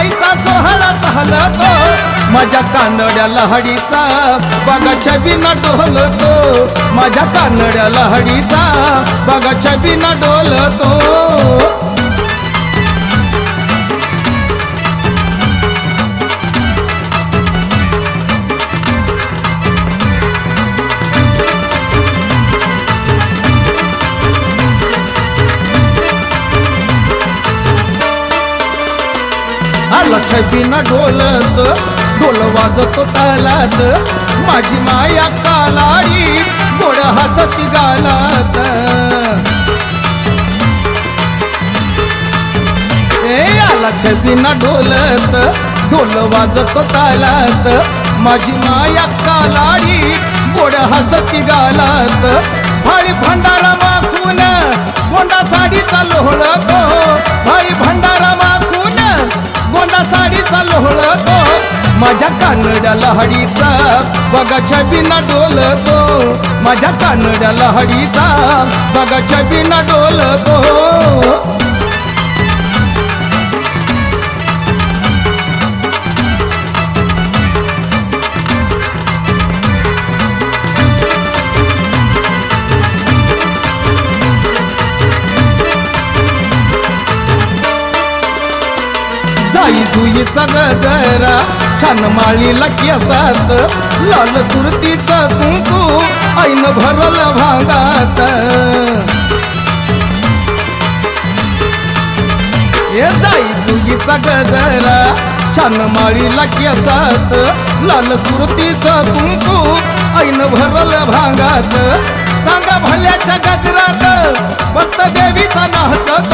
आईचा सोहळा चालतो माझ्या कानड्या लहडीचा बघा छबीना डोलतो. माझ्या कानड्या लहडीचा बघा छबीना डोलतो. आला बिना डोलत ढोल वाजतो तालात. माझी माया कालाडी गोड हसती गालात. ए आला छबिना डोलत ढोल वाजतो तालात. माझी माया कालाडी गोड हसती गालात. फाळी भंडारा माखून गोंडा साडीचा लोहळतो साडीचा माझ्या कानड्या लहडीचा बघाच्या बिना डोलतो माझ्या कानड्या लहडीचा बघाच्या बिना डोलतो सुईचा गजरा छान माळीला केसात लाल सुरतीचा कुंकू ऐन भरल भागात. हे जाई जुईचा गजरा छान माळीला केसात लाल सुरतीचा कुंकू ऐन भरल भागात. सांगा भल्याच्या गजरात भक्त देवीचा नाचत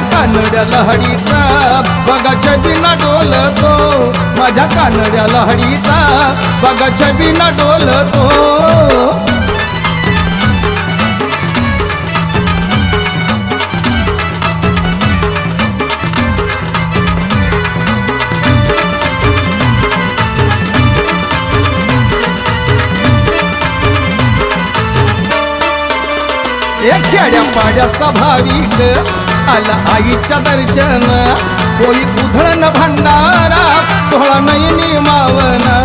माझ्या कानड्या लहडीचा. बघाच्या बिना डोलतो. माझ्या कानड्या लहडीचा. बघाच्या छबीना डोलतो. खेड्या पाड्याचा भाविक. आला आईच्या दर्शन. होई उधळण भंडारा सोहळा नयनी मावना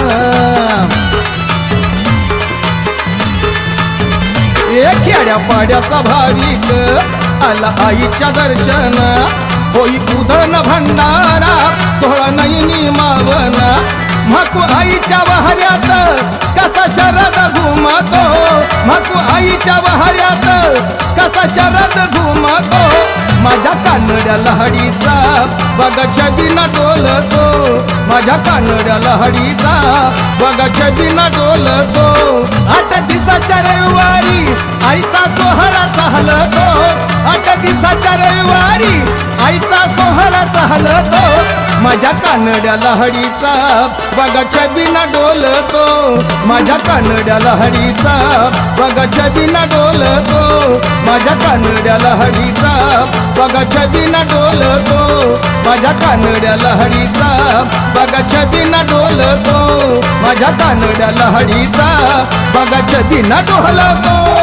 खेड्या पाड्याचा भाविक आला आईच्या दर्शन. होई उधळण भंडारा सोहळा नयनी मावना माकू आईच्या वहऱ्यात कसा शरद घुमतो? माकू आईच्या वहऱ्यात कसा शरद घुमतो? माझ्या कानड्या लहडीचा बघाच्या बिना डोलतो. माझ्या कानड्या लहडीचा बघाच्या बिना डोलतो. आठ दिवसाच्या रविवारी आईचा सोहळा चालतो. आठ दिवसाच्या रविवारी आईचा सोहळा चालतो. माझ्या कानड्या लहडीचा बघाच्या बिना डोलतो. माझ्या कानड्या लहडीचा बघाच्या बिना डोलतो. माझ्या कानड्या लहडीचा बघाच्या बिना डोलतो. माझ्या कानड्या लहडीचा बघाच्या बिना डोलतो. माझ्या कानड्या लहडीचा बघाच्या बिना डोलतो.